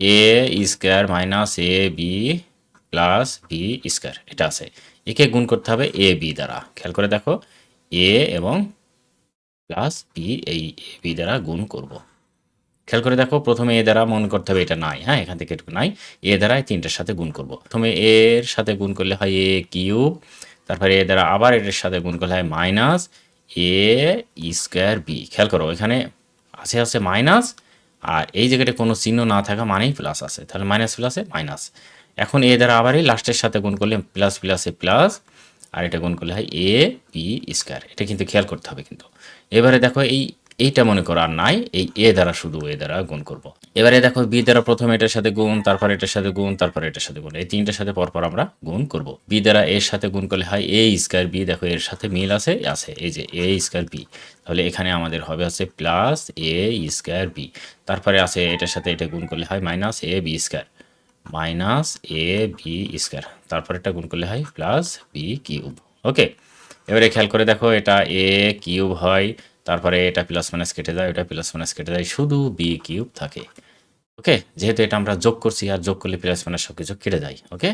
A square minus A B plus B square এটা আছে। একে গুণ করতে হবে এ বি দ্বারা। খেয়াল করে দেখো এ এবং প্লাস বি এই এ বি দ্বারা গুণ করব। খেয়াল করে দেখো, প্রথমে এ দ্বারা মনে করতে হবে এটা নাই হ্যাঁ এখান থেকে এটুকু নাই। এ দ্বারা তিনটার সাথে গুণ করব। প্রথমে এর সাথে গুণ করলে হয় এ কিউব তারপরে এ দ্বারা আবার এটার সাথে গুণ করলে হয় মাইনাস এ স্কোয়ার বি খেয়াল করো, এখানে আছে আছে মাইনাস আর এই জায়গাটা কোনো চিহ্ন না থাকা মানেই প্লাস আছে। তাহলে মাইনাস প্লাসে মাইনাস এখন এ দ্বারা আবার এই লাস্টের সাথে গুণ করলে প্লাস প্লাসে প্লাস আর এটা গুণ করলে হয় এ পি স্কোয়ার এটা কিন্তু খেয়াল করতে হবে কিন্তু। এবারে দেখো এই এইটা মনে করো আর নাই, এই এ দ্বারা শুধু এ দ্বারা গুণ করব। এবারে দেখো বি দ্বারা প্রথমে এটার সাথে গুণ, তারপর এটার সাথে গুণ, তারপর এটার সাথে গুণ, এই তিনটার সাথে পরপর আমরা গুণ করব। বি দ্বারা এর সাথে গুণ করলে হয় এ স্কোয়ার বি, দেখো এর সাথে মিল আছে আছে, এই যে এ স্কোয়ার বি। তাহলে এখানে আমাদের হবে আছে প্লাস এ স্কোয়ার বি। তারপরে আছে এটার সাথে এটা গুণ করলে হয় minus A B square. Minus A B square. তারপর এটা গুণ করলে হয় প্লাস বি কিউব। ওকে? এবারে খেয়াল করে দেখো এটা এ কিউব হয় তারপরে এটা প্লাস মাইনাস কেটে যায় এটা প্লাস মাইনাস কেটে যায়, শুধু বি কিউব থাকে। ওকে যেহেতু এটা আমরা যোগ করছি, আর যোগ করলে প্লাস মাইনাস সব কিছু কেটে যায় ওকে